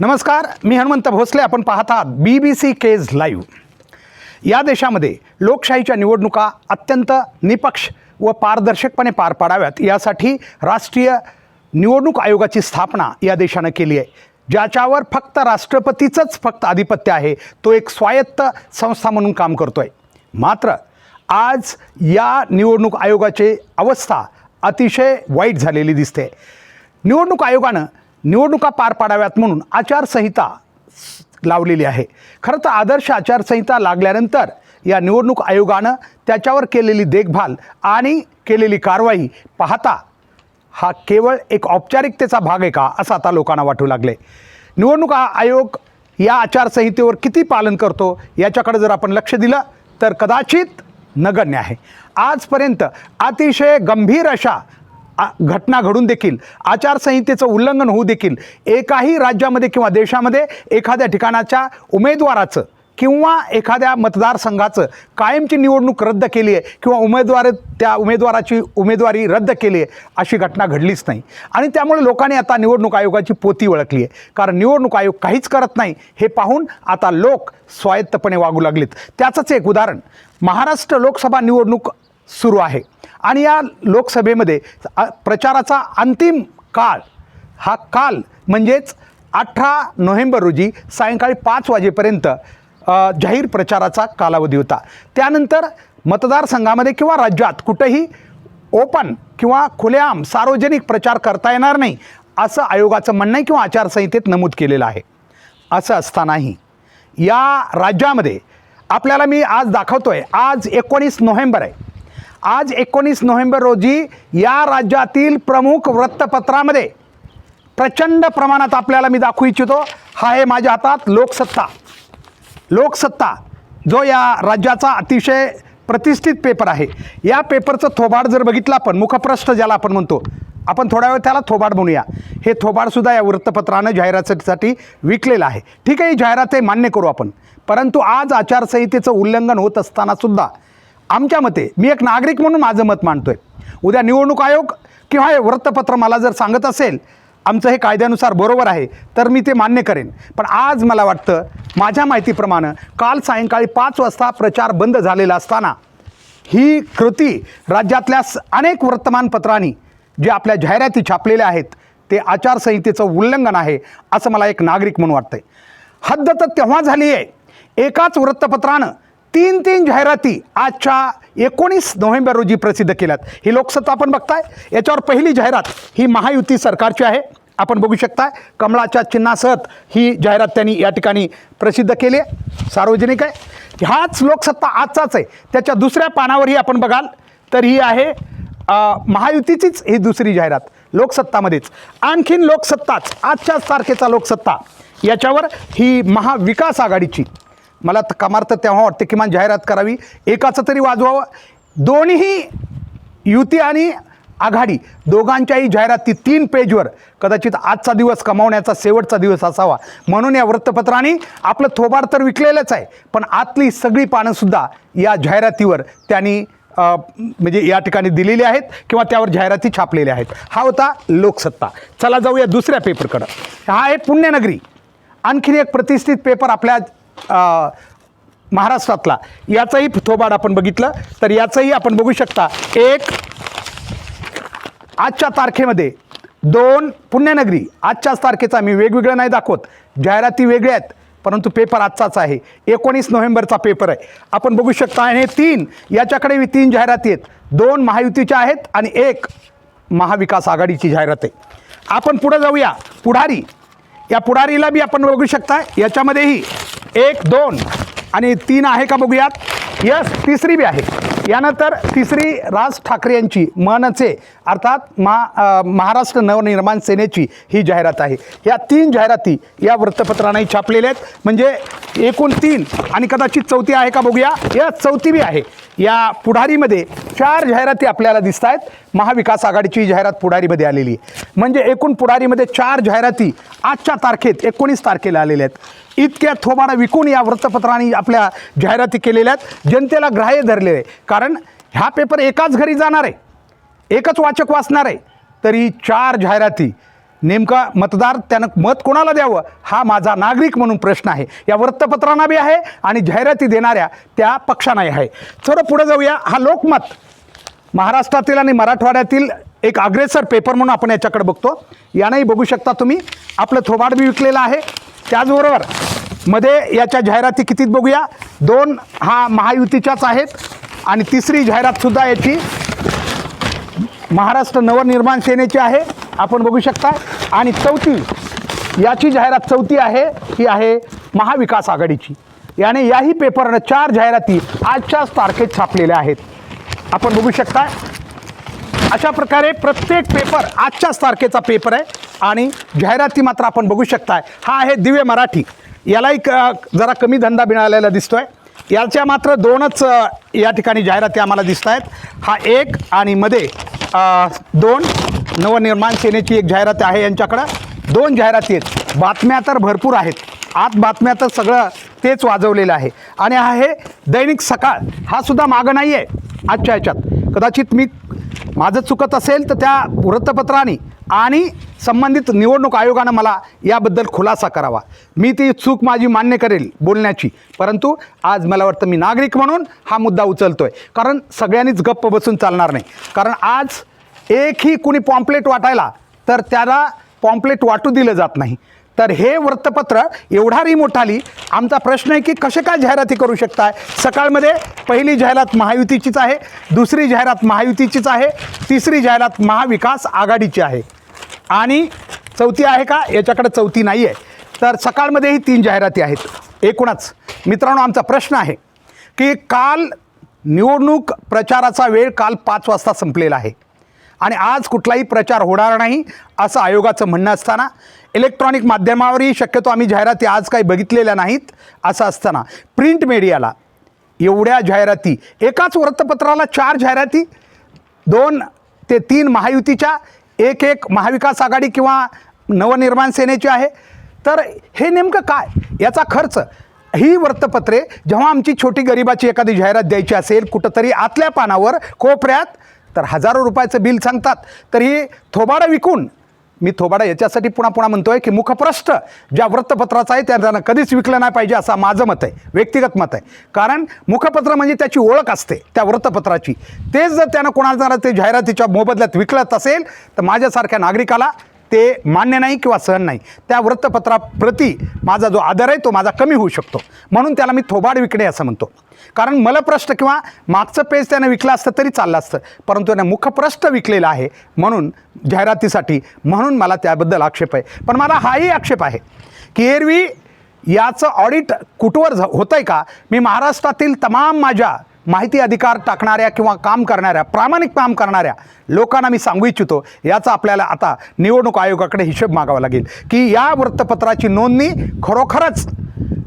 नमस्कार मी हनुमंत भोसले. आपण पाहत आहात B B C Kej live या देशामध्ये लोकशाहीच्या निवडणुका अत्यंत निपक्ष व पारदर्शकपणे पार पाडाव्यात. यासाठी राष्ट्रीय निवडणूक आयोगाची स्थापना या देशानं केली आहे. ज्याच्यावर फक्त राष्ट्रपतीचंच फक्त आधिपत्य आहे. तो एक स्वायत्त संस्था म्हणून काम करतो आहे मात्र आज या निवडणूक आयोगाची अवस्था अतिशय वाईट झालेली दिसते. निवडणूक आयोगानं निवडणुका पार पाडाव्यात म्हणून आचारसंहिता लावलेली आहे. खरं तर आदर्श आचारसंहिता लागल्यानंतर या निवडणूक आयोगानं त्याच्यावर केलेली देखभाल आणि केलेली कारवाई पाहता हा केवळ एक औपचारिकतेचा भाग आहे का असं आता लोकांना वाटू लागले निवडणूक आयोग या आचारसंहितेवर किती पालन करतो याच्याकडे जर आपण लक्ष दिलं तर कदाचित नगण्य आहे. आजपर्यंत अतिशय गंभीर अशा घटना घडून देखील आचारसंहितेचं उल्लंघन होऊ देखील एकाही राज्यामध्ये किंवा देशामध्ये एखाद्या ठिकाणाच्या उमेदवाराचं किंवा एखाद्या मतदारसंघाचं कायमची निवडणूक रद्द केली आहे किंवा उमेदवार त्या उमेदवाराची उमेदवारी रद्द केली आहे अशी घटना घडलीच नाही. आणि त्यामुळे लोकांनी आता निवडणूक आयोगाची पोती ओळखली आहे. कारण निवडणूक आयोग काहीच करत नाही हे पाहून आता लोक स्वायत्तपणे वागू लागलेत. त्याचंच एक उदाहरण महाराष्ट्र लोकसभा निवडणूक सुरू आहे. आणि या लोकसभेमध्ये प्रचाराचा अंतिम काळ हा काल म्हणजेच अठरा नोव्हेंबर रोजी सायंकाळी पाच वाजेपर्यंत जाहीर प्रचाराचा कालावधी होता. त्यानंतर मतदारसंघामध्ये किंवा राज्यात कुठंही ओपन किंवा खुलेआम सार्वजनिक प्रचार करता येणार नाही असं आयोगाचं म्हणणं आहे किंवा आचारसंहितेत नमूद केलेलं आहे. असं असतानाही या राज्यामध्ये आपल्याला मी आज दाखवतो आहे आज एकोणीस नोव्हेंबर आहे. आज एकोणीस नोव्हेंबर रोजी या राज्यातील प्रमुख वृत्तपत्रामध्ये प्रचंड प्रमाणात आपल्याला मी दाखवू इच्छितो हा आहे माझ्या हातात लोकसत्ता. लोकसत्ता जो या राज्याचा अतिशय प्रतिष्ठित पेपर आहे. या पेपरचं थोबाड जर बघितलं आपण मुखप्रष्ठ ज्याला आपण म्हणतो आपण थोड्या वेळ त्याला थोबाड म्हणूया. हे थोबाडसुद्धा या वृत्तपत्रानं जाहिरातीसाठी विकलेलं आहे. ठीक आहे ही जाहिरात आहे मान्य करू आपण. परंतु आज आचारसंहितेचं उल्लंघन होत असतानासुद्धा आमच्या मते मी एक नागरिक म्हणून माझं मत मांडतोय. उद्या निवडणूक आयोग किंवा हे वृत्तपत्र मला जर सांगत असेल आमचं हे कायद्यानुसार बरोबर आहे तर मी ते मान्य करेन. पण आज मला वाटतं माझ्या माहितीप्रमाणे काल सायंकाळी पाच वाजता प्रचार बंद झालेला असताना ही कृती राज्यातल्या स- अनेक वर्तमानपत्रांनी जे आपल्या जाहिराती छापलेल्या आहेत ते आचारसंहितेचं उल्लंघन आहे असं मला एक नागरिक म्हणून वाटतंय. हद्द तर तेव्हा झाली आहे एकाच वृत्तपत्रानं तीन तीन जाहिराती आजच्या एकोणीस नोव्हेंबर रोजी प्रसिद्ध केल्यात. ही लोकसत्ता आपण बघताय. याच्यावर पहिली जाहिरात ही महायुती सरकारची आहे. आपण बघू शकताय कमळाच्या चिन्हासत ही जाहिरात त्यांनी या ठिकाणी प्रसिद्ध केली आहे. सार्वजनिक आहे. ह्याच लोकसत्ता आजचाच आहे. त्याच्या दुसऱ्या पानावरही आपण बघाल तर ही आहे महायुतीचीच ही दुसरी जाहिरात लोकसत्तामध्येच. आणखीन लोकसत्ताच आजच्याच तारखेचा लोकसत्ता. याच्यावर ही महाविकास आघाडीची मला तर कमार तर तेव्हा वाटते किमान जाहिरात करावी. एकाचं तरी वाजवावं. दोन्ही युती आणि आघाडी दोघांच्याही जाहिराती तीन पेजवर. कदाचित आजचा दिवस कमावण्याचा शेवटचा दिवस असावा. म्हणून या वृत्तपत्राने आपलं थोबाड तर विकलेलंच आहे. पण आतली सगळी पानंसुद्धा या जाहिरातीवर त्यांनी म्हणजे या ठिकाणी दिलेली आहेत किंवा त्यावर जाहिराती छापलेल्या आहेत. हा होता लोकसत्ता. चला जाऊया दुसऱ्या पेपरकडं हा आहे पुण्यनगरी. आणखीन एक प्रतिष्ठित पेपर आपल्या महाराष्ट्रातला. याचंही थोबाड आपण बघितलं तर याचंही आपण बघू शकता. एक आजच्या तारखेमध्ये दोन पुण्यनगरी. आजच्याच तारखेचा मी वेगवेगळं नाही दाखवत. जाहिराती वेगळ्या आहेत परंतु पेपर आजचाच आहे. एकोणीस नोव्हेंबरचा पेपर आहे. आपण बघू शकता आणि हे तीन याच्याकडे मी तीन जाहिराती आहेत. दोन महायुतीच्या आहेत आणि एक महाविकास आघाडीची जाहिरात आहे. आपण पुढं जाऊया. पुढारी या पुढारीला बी आपण बघू शकता. याच्यामध्येही एक दोन आणि तीन आहे का बघूयात. यस तिसरी बी आहे. यानंतर तिसरी राज ठाकरे यांची मनचे अर्थात मा महाराष्ट्र नवनिर्माण सेनेची ही जाहिरात आहे. या तीन जाहिराती या वृत्तपत्रांनाही छापलेल्या आहेत. म्हणजे एकूण तीन आणि कदाचित चौथी आहे का बघूया. या चौथी बी आहे. या पुढारीमध्ये चार जाहिराती आपल्याला दिसत आहेत. महाविकास आघाडीची जाहिरात पुढारीमध्ये आलेली आहे. म्हणजे एकूण पुढारीमध्ये चार जाहिराती आजच्या तारखेत एकोणीस तारखेला आलेल्या आहेत. इतक्या थोबाडा विकून या वृत्तपत्रांनी आपल्या जाहिराती केलेल्या आहेत. जनतेला ग्राह्य धरलेले आहे. कारण ह्या पेपर एकाच घरी जाणार आहे. एकच वाचक वाचणार आहे. तरी चार जाहिराती. नेमका मतदार त्यानं मत कोणाला द्यावं? हा माझा नागरिक म्हणून प्रश्न आहे. या वृत्तपत्रांना बी आहे आणि जाहिराती देणाऱ्या त्या पक्षांनाही आहे. थोडं पुढे जाऊया. हा लोकमत. महाराष्ट्रातील आणि मराठवाड्यातील एक अग्रेसर पेपर म्हणून आपण याच्याकडे बघतो. यानंही बघू शकता तुम्ही. आपलं थोबाड बी विकलेलं आहे. त्याचबरोबरमध्ये याच्या जाहिराती कितीत बघूया? दोन हा महायुतीच्याच आहेत आणि तिसरी जाहिरातसुद्धा याची महाराष्ट्र नवनिर्माण सेनेची आहे. आपण बघू शकता. आणि चौथी याची जाहिरात चौथी आहे ही आहे महाविकास आघाडीची. याने याही पेपरनं चार जाहिराती आजच्याच तारखेत छापलेल्या आहेत. आपण बघू शकता. अशा प्रकारे प्रत्येक पेपर आजच्याच तारखेचा पेपर आहे. आणि जाहिराती मात्र आपण बघू शकताय. हा आहे दिव्य मराठी. यालाही क जरा कमी धंदा मिळालेला दिसतोय. याच्या मात्र दोनच या ठिकाणी जाहिराती आम्हाला दिसत आहेत हा एक आणि मध्ये दोन नवनिर्माण सेनेची एक जाहिरात आहे यांच्याकडं. दोन जाहिराती आहेत. बातम्या तर भरपूर आहेत. आत बातम्या तर सगळं तेच वाजवलेलं आहे. आणि हा आहे दैनिक सकाळ. हा सुद्धा मागं नाही आहे आजच्या ह्याच्यात. कदाचित मी माझं चुकत असेल तर त्या वृत्तपत्राने आणि संबंधित निवडणूक आयोगानं मला याबद्दल खुलासा करावा. मी ती चूक माझी मान्य करेल बोलण्याची. परंतु आज मला वाटतं मी नागरिक म्हणून हा मुद्दा उचलतो आहे कारण सगळ्यांनीच गप्प बसून चालणार नाही. कारण आज एकही कुणी पॉम्पलेट वाटायला तर त्याला पॉम्पलेट वाटू दिलं जात नाही. तर हे वृत्तपत्र एवढा रिमोट आली आमचा प्रश्न आहे की कसे काय जाहिराती करू शकताय? सकाळमध्ये पहिली जाहिरात महायुतीचीच आहे दुसरी जाहिरात महायुतीचीच आहे तिसरी जाहिरात महाविकास आघाडीची आहे. आणि चौथी आहे का? याच्याकडे चौथी नाही आहे तर सकाळमध्येही तीन जाहिराती आहेत. एकूणच. मित्रांनो आमचा प्रश्न आहे की काल निवडणूक प्रचाराचा वेळ काल पाच वाजता संपलेला आहे. आणि आज कुठलाही प्रचार होणार नाही असं आयोगाचं म्हणणं असताना इलेक्ट्रॉनिक माध्यमावरही शक्यतो आम्ही जाहिराती आज काही बघितलेल्या नाहीत असं असताना प्रिंट मीडियाला एवढ्या जाहिराती एकाच वृत्तपत्राला चार जाहिराती दोन ते तीन महायुतीच्या एक एक महाविकास आघाडी किंवा नवनिर्माण सेनेची आहे. तर हे नेमकं काय? याचा खर्च. ही वृत्तपत्रे जेव्हा आमची छोटी गरिबाची एखादी जाहिरात द्यायची असेल कुठंतरी आतल्या पानावर कोपऱ्यात तर हजारो रुपयाचं बिल सांगतात. तर ही थोबाडं विकून मी थोबाडा याच्यासाठी पुन्हा पुन्हा म्हणतोय की मुखप्रष्ट ज्या वृत्तपत्राचा आहे त्यानं त्यांना कधीच विकलं नाही पाहिजे असं माझं मत आहे. व्यक्तिगत मत आहे. कारण मुखपत्र म्हणजे त्याची ओळख असते त्या वृत्तपत्राची. तेच जर त्यानं कोणाला जरा ते जाहिरातीच्या मोबदल्यात विकलत असेल तर माझ्यासारख्या नागरिकाला ते मान्य नाही किंवा सहन नाही. त्या वृत्तपत्राप्रती माझा जो आदर आहे तो माझा कमी होऊ शकतो. म्हणून त्याला मी थोबाड विकणे असं म्हणतो. कारण मलप्रष्ट किंवा मागचं पेज त्यानं विकलं असतं तरी चाललं असतं. परंतु त्यानं मुखप्रष्ट विकलेलं आहे म्हणून जाहिरातीसाठी. म्हणून मला त्याबद्दल आक्षेप आहे. पण मला हाही आक्षेप आहे की एरवी याचं ऑडिट कुठवर झ होतं आहे का? मी महाराष्ट्रातील तमाम माझ्या माहिती अधिकार टाकणाऱ्या किंवा काम करणाऱ्या प्रामाणिक काम करणाऱ्या लोकांना मी सांगू इच्छितो याचा आपल्याला आता निवडणूक आयोगाकडे हिशेब मागावा लागेल. की या वृत्तपत्राची नोंदणी खरोखरच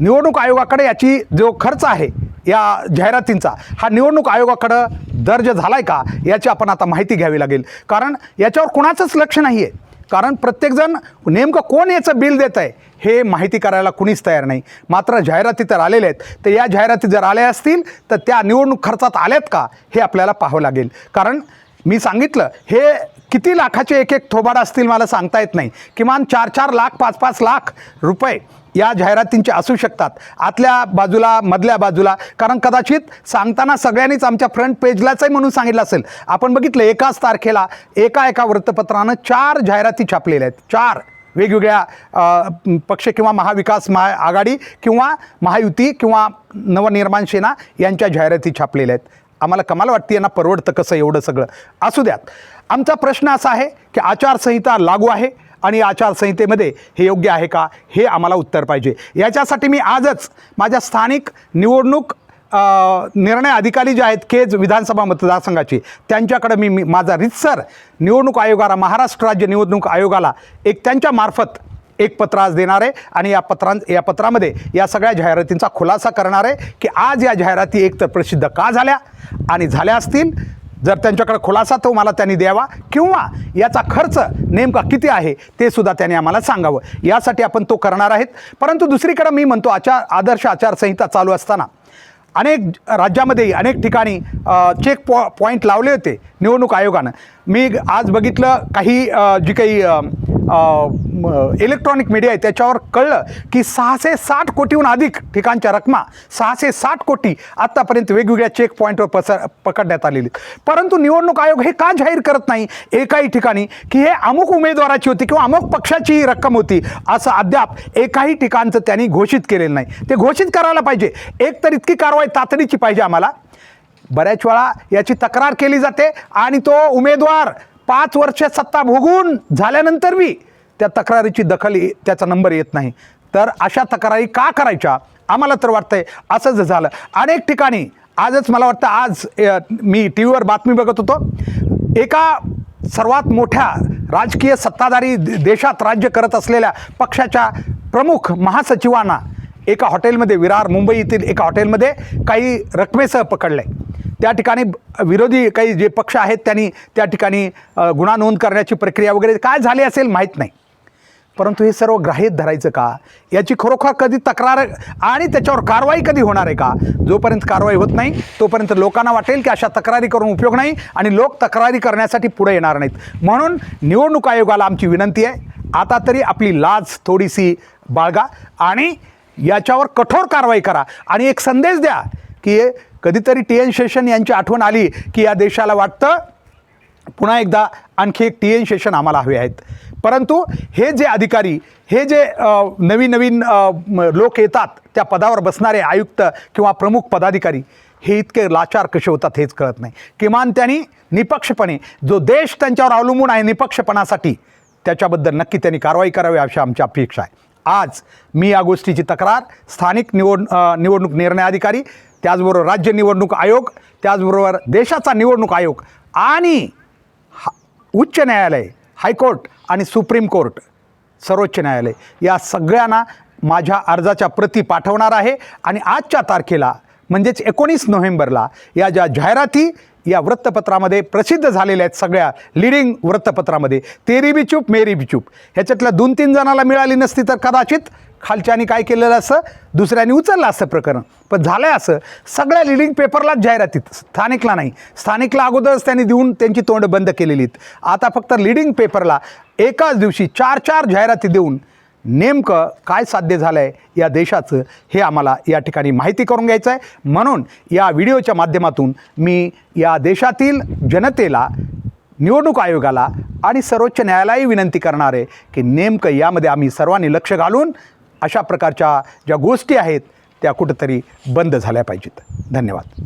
निवडणूक आयोगाकडे याची जो खर्च आहे या जाहिरातींचा हा निवडणूक आयोगाकडं दर्ज झाला आहे का याची आपण आता माहिती घ्यावी लागेल. कारण याच्यावर कोणाचंच लक्ष नाही आहे कारण प्रत्येकजण नेमकं कोण याचं बिल देत आहे हे माहिती करायला कुणीच तयार नाही. मात्र जाहिराती तर आलेल्या आहेत. तर या जाहिराती जर आल्या असतील तर त्या निवडणूक खर्चात आल्यात का हे आपल्याला पाहावं लागेल. कारण मी सांगितलं हे किती लाखाचे एक एक थोबाड असतील मला सांगता येत नाही. किमान चार चार लाख पाच पाच लाख रुपये या जाहिरातींचे असू शकतात. आतल्या बाजूला मधल्या बाजूला. कारण कदाचित सांगताना सगळ्यांनीच आमच्या फ्रंट पेजलाचही म्हणून सांगितलं असेल. आपण बघितलं एकाच तारखेला एका एका वृत्तपत्रानं चार जाहिराती छापलेल्या आहेत. चार. वेगवेगळ्या पक्ष किंवा महाविकास महा आघाडी किंवा महायुती किंवा नवनिर्माण सेना यांच्या जाहिराती छापलेल्या आहेत. आम्हाला कमाल वाटते यांना परवडतं कसं एवढं सगळं. असू द्यात. आमचा प्रश्न असा आहे की आचारसंहिता लागू आहे? आणि आचारसंहितेमध्ये हे योग्य आहे का? हे आम्हाला उत्तर पाहिजे. याच्यासाठी मी आजच माझ्या स्थानिक निवडणूक निर्णय अधिकारी जे आहेत केज विधानसभा मतदारसंघाचे त्यांच्याकडे मी मी माझा रितसर निवडणूक आयोगाला महाराष्ट्र राज्य निवडणूक आयोगाला एक त्यांच्या मार्फत एक पत्र आज देणार आहे आणि या पत्रां या पत्रामध्ये या सगळ्या जाहिरातींचा खुलासा करणार आहे की आज या जाहिराती एकतर प्रसिद्ध का झाल्या आणि झाल्या असतील जर त्यांच्याकडे खुलासा तो मला त्यांनी द्यावा किंवा याचा खर्च नेमका किती आहे ते सुद्धा त्यांनी आम्हाला सांगावं. यासाठी आपण तो करणार आहेत. परंतु दुसरीकडे मी म्हणतो आचार आदर्श आचारसंहिता चालू असताना अनेक राज्यामध्ये अनेक ठिकाणी चेक पॉ पॉईंट लावले होते निवडणूक आयोगानं. मी आज बघितलं काही जी काही इलेक्ट्रॉनिक मीडिया आहे त्याच्यावर कळलं की सहाशे साठ कोटीहून अधिक ठिकाणच्या रकमा सहाशे साठ कोटी आत्तापर्यंत वेगवेगळ्या चेक पॉईंटवर पसर पकडण्यात आलेली. परंतु निवडणूक आयोग हे का जाहीर करत नाही? एकाही ठिकाणी की हे अमुक उमेदवाराची होती किंवा अमुक पक्षाची रक्कम होती असं अद्याप एकाही ठिकाणचं त्यांनी घोषित केलेलं नाही. ते घोषित करायला पाहिजे. एक तर इतकी कारवाई तातडीची पाहिजे आम्हाला. बऱ्याच वेळा याची तक्रार केली जाते आणि तो उमेदवार पाच वर्ष सत्ता भोगून झाल्यानंतर बी त्या तक्रारीची दखल त्याचा नंबर येत नाही. तर अशा तक्रारी का करायच्या? आम्हाला तर वाटतंय असं जर झालं. अनेक ठिकाणी आजच मला वाटतं आज मी टी व्हीवर बातमी बघत होतो. एका सर्वात मोठ्या राजकीय सत्ताधारी देशात राज्य करत असलेल्या पक्षाच्या प्रमुख महासचिवांना एका हॉटेलमध्ये विरार मुंबई येथील एका हॉटेलमध्ये काही रकमेसह पकडले. त्या ठिकाणी विरोधी काही जे पक्ष आहेत त्यांनी त्या ठिकाणी गुन्हा नोंद करण्याची प्रक्रिया वगैरे काय झाली असेल माहीत नाही. परंतु हे सर्व ग्राह्यत धरायचं का? याची खरोखर कधी तक्रार आणि त्याच्यावर कारवाई कधी होणार आहे का? जोपर्यंत कारवाई होत नाही तोपर्यंत लोकांना वाटेल की अशा तक्रारी करून उपयोग नाही आणि लोक तक्रारी करण्यासाठी पुढे येणार नाहीत. म्हणून निवडणूक आयोगाला आमची विनंती आहे आता तरी आपली लाज थोडीशी बाळगा आणि याच्यावर कठोर कारवाई करा. आणि एक संदेश द्या की कधीतरी टी एन शेषन यांची आठवण आली की या देशाला वाटतं पुन्हा एकदा आणखी एक टी एन शेषन आम्हाला हवे आहेत. परंतु हे जे अधिकारी हे जे नवीन नवीन लोक येतात त्या पदावर बसणारे आयुक्त किंवा प्रमुख पदाधिकारी हे इतके लाचार कसे होतात हेच कळत नाही. किमान त्यांनी निपक्षपणे जो देश त्यांच्यावर अवलंबून आहे निपक्षपणासाठी त्याच्याबद्दल नक्की त्यांनी कारवाई करावी अशी आमची अपेक्षा आहे. आज मी या गोष्टीची तक्रार स्थानिक निवड निवडणूक निर्णय अधिकारी त्याचबरोबर राज्य निवडणूक आयोग त्याचबरोबर देशाचा निवडणूक आयोग आणि हा उच्च न्यायालय हायकोर्ट आणि सुप्रीम कोर्ट सर्वोच्च न्यायालय या सगळ्यांना माझ्या अर्जाच्या प्रती पाठवणार आहे आणि आजच्या तारखेला म्हणजेच एकोणीस नोव्हेंबरला या ज्या जाहिराती या वृत्तपत्रामध्ये प्रसिद्ध झालेल्या आहेत सगळ्या लिडिंग वृत्तपत्रामध्ये तेरी बी चूप मेरी बी चूप ह्याच्यातल्या दोन तीन जणाला मिळाली नसती तर कदाचित खालच्यानी काय केलेलं असं दुसऱ्याने उचललं असं प्रकरण. पण झालं आहे असं. सगळ्या लिडिंग पेपरलाच जाहिरातीत स्थानिकला नाही. स्थानिकला अगोदरच त्यांनी देऊन त्यांची तोंड बंद केलेली आहेत. आता फक्त लिडिंग पेपरला एकाच दिवशी चार चार जाहिराती देऊन नेमकं काय साध्य झालं आहे या देशाचं हे आम्हाला या ठिकाणी माहिती करून घ्यायचं आहे. म्हणून या व्हिडिओच्या माध्यमातून मी या देशातील जनतेला निवडणूक आयोगाला आणि सर्वोच्च न्यायालयाही विनंती करणार आहे की नेमकं यामध्ये आम्ही सर्वांनी लक्ष घालून अशा प्रकारच्या ज्या गोष्टी आहेत त्या कुठंतरी बंद झाल्या पाहिजेत. धन्यवाद.